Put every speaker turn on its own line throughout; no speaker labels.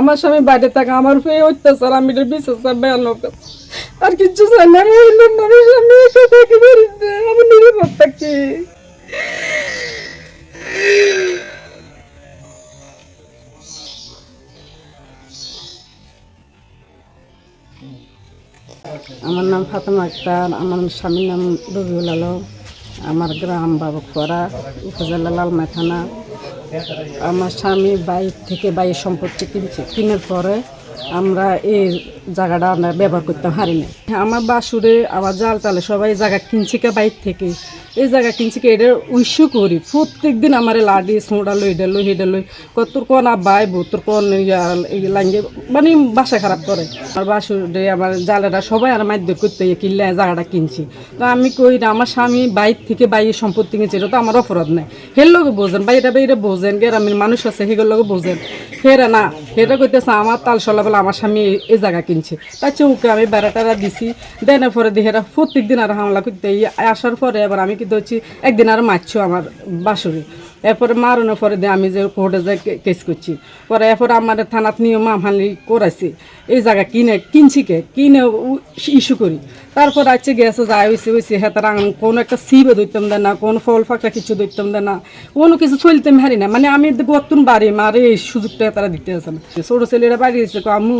আমার স্বামী বাইরে থাকে, আমার উপরে অত্যাচার, আমি বিশ্বাস আর কিছু আমার নাম ফাতেমা আক্তার, আমার স্বামীর নাম রবিউল আলম, আমার গ্রাম বাবুখরা, উপজেলা লালমাই থানা। আমার স্বামী বাইর থেকে বাইরের সম্পত্তি কিনছে। কিনার পরে আমরা এই জায়গাটা আমরা ব্যবহার করতে পারি না আমার বাসুরে, আমার জাল টালে সবাই জায়গা কিনছে কে বাইর থেকে। এই জায়গা কিনছে কে এটা উইস্যু করি। প্রত্যেক দিন আমার লাডি সোঁড়া লই, এটা লই হেডে লই। কত কোন আবাই তোর কোন লাঙ্গে মানে বাসা খারাপ করে। আর বাসুরে, আমার জালেরা সবাই আর মারধর করতে কিনলে জায়গাটা কিনছি। তো আমি কই না, আমার স্বামী বাইর থেকে বাইরের সম্পত্তি কিনছে, এটা তো আমার অপরাধ নাই। হের লোকে বোঝেন বাইরে বাইরে বোঝেন, গ্রামের মানুষ আছে সেগুলো লোকে বোঝেন। হেরা না, হেরা কইতেছে, আমার তাল সলা বলে আমার স্বামী এই- জায়গা কিনছে। তার চৌকে আমি বেড়াটারা দিছি। দেনের পরে দেখে প্রত্যেকদিন প্রত্যেক দিন আর হামলা করতে আসার পরে এবার আমি কিন্তু হচ্ছি একদিন আর মারছো আমার বাসুরি। এরপরে মারানোর পরে দিয়ে আমি যে কোর্টে যে কেস করছি। পরে এরপরে আমার থানাত নিয়ে মামহালি করাইছি। এই জায়গা কিনে কিনছি কে? কিনে ইস্যু করি। তারপর আছে গেছে, যাই হয়েছে হয়েছে হ্যাঁ তারা কোনো একটা সিবে ধরতাম দেয় না কোনো ফল ফাঁকটা কিছু ধরতাম দেয় না কোনো কিছু চলতে হারি না। মানে আমি গতুন বাড়ি, মারে এই সুযোগটা তারা দিতে আছে না। ছোটো ছেলেরা বাড়ি এসে আমু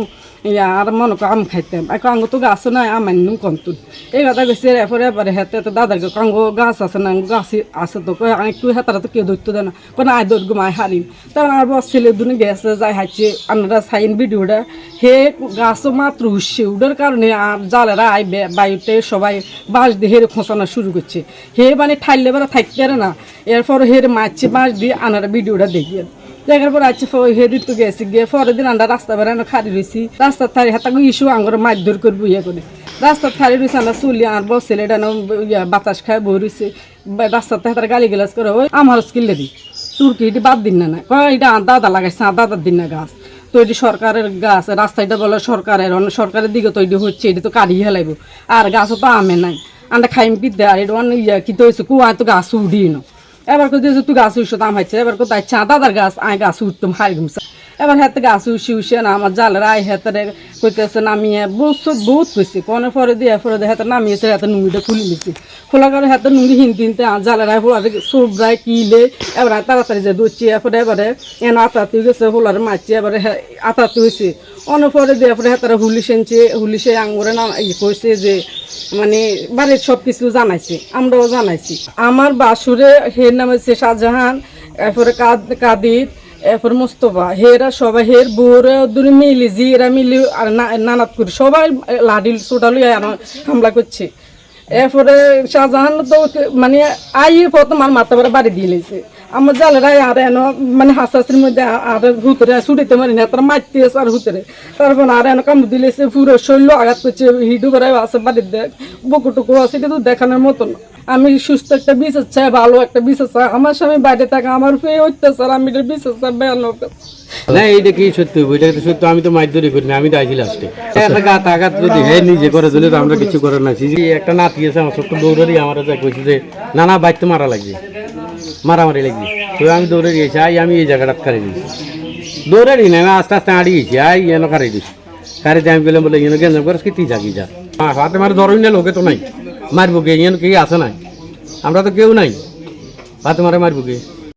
আর মনে কো আম খাইতাম আর আঙ্গ তো গাছ নাই আমার নুম কন্তুন এই কথা গেছে এরপরে এবারে হেতে তো দাদার কাঙ্গ গাছ আছে না গাছ আছে তো কয় একটু হেতারা তো কেউ ধরতে দেয় না। কোনো আয় দৌড় ঘুমায়, হারিম। তার আর বস ছেলে দুনে গেছে, যাই হাইছে আপনারা সাইন ভিডিওটা। হে গাছও মাত্র উঠছে, উঠার কারণে আর জালেরা আই বায়ুতে সবাই বাঁশ দিয়ে হেরে খোঁচানো শুরু করছে। হে মানে ঠাইলে বেড়া থাকতে পারে না। এরপর হেরে মারছে বাঁশ দিয়ে আনারা ভিডিওটা দেখিয়ে। দেখার পর আছে হেরি তো গেছি, গিয়ে পরের দিন আমরা রাস্তা বেড়ানো খারি রয়েছি রাস্তার থারি হাতাকে ইস্যু আঙ্গর মারধর করব ইয়ে করে। রাস্তার থারি রয়েছে আমরা চুলি আর এটা ইয়া বাতাস খায় বই রয়েছে রাস্তার হাতার গালি গেলাস করে, ওই, আমার স্কিলে দি তুর্কি এটি বাদ দিন না না? কয়, এটা দাদা লাগাইছে দাদার দিন না গাছ। তো এটি সরকারের গাছ রাস্তাটা বলে সরকারের, অন্য সরকারের দিকে তো এটি হচ্ছে, এটি তো কাটিয়ে হেলাইব আর গাছও তো আমে নাই। আমরা খাইম পিদ্দে আর এটা অন্য ইয়া কি তো হয়েছে, কুয়ায় তো গাছ উঠিয়ে না এবার কোথায় যে তুই গাছ উঠছো, দাম হাইছে। এবার কোথায় চা দাদার গাছ, আয় গাছ উঠতাম হাই ঘুমছে। এবার হাতে গাছ উঠছি উঠছে না, আমার জালের আয় হাতে কইতেছে নামিয়ে। বহুত বহুত কইছে কনের পরে দিয়ে পরে দিয়ে হাতে নামিয়েছে, হাতে নুঙ্গিটা খুলে নিছি। খোলা করে হাতে নুঙ্গি হিন তিনতে জালের আয় হোলারে সবরায় কিলে এবার তাড়াতাড়ি যে দৌড়ছি এরপরে এবারে, এনে আতাতি গেছে, হোলারে মারছে, এবারে আতাতি হয়েছে অনেক পরে দিয়ে পরে হাতারা হুলি সেনছে, হুলি সে আঙুরে নাম ইয়ে কইছে যে মানে বাড়ির সব কিছু জানাইছে, আমরাও জানাইছি। আমার বাসুরে হের নাম হচ্ছে শাহজাহান, এরপরে কাদ কাদির এরপর মোস্তফা, হেরা সবাই, হের বউরা দুই মিলি জি এরা মিলি, আর না- নানাত করে। সবাই লাডিল সোটালু হামলা করছে। এরপরে শাহজাহান তো মানে আইয়ে প্রথম আর মাথা বেড়া বাড়ি দিয়ে লেছে আমার জালেরাই আর এন মানে হাসাসির মধ্যে আর হুতরে ছুটিতে মারি না তারা মারতে আছে আর হুতরে তারপর আর এন কামড় দিলেছে পুরো শৈল্য আঘাত করছে, হিডু বেড়াই আছে বাড়ির দেখ বকুটুকু আছে, এটা তো দেখানোর মতন। আমি সুস্থ একটা বিশ্বাস চাই ভালো একটা বিশ্বাস চাই। আমার স্বামী বাইরে থাকে আমার উপরে অত্যাচার আমি এটা বিশ্বাস চাই বেয়ানো
না এইটা কি সত্যি? এটা তো সত্য আমি তো মাইদুরি করি না আমি তো আইছি লাস্টে একটা গাত আঘাত যদি হে নিজে করে দিলে তো আমরা কিছু করে না যে একটা নাতি আছে আমার ছোট্ট দৌড়ারি আমার যা কইছে যে না না বাইক তো মারা লাগবে। মারামারি লাগবে। তো আমি দৌড়ে গিয়েছি আই আমি এই জায়গাটা কারে দিয়েছি। দৌড়ারি না আমি আস্তে আস্তে আড়ি গেছি আই এন কারে দিছি কারে আমি বললাম বলে ইয়েন গেঞ্জাম করে কি থাকি যা। হ্যাঁ, হাতে মারে ধরুন না লোকে তো নাই। মারবো গে ইয়েন কি আছে নাই? আমরা তো কেউ নাই। ভাত মারে মারবো কে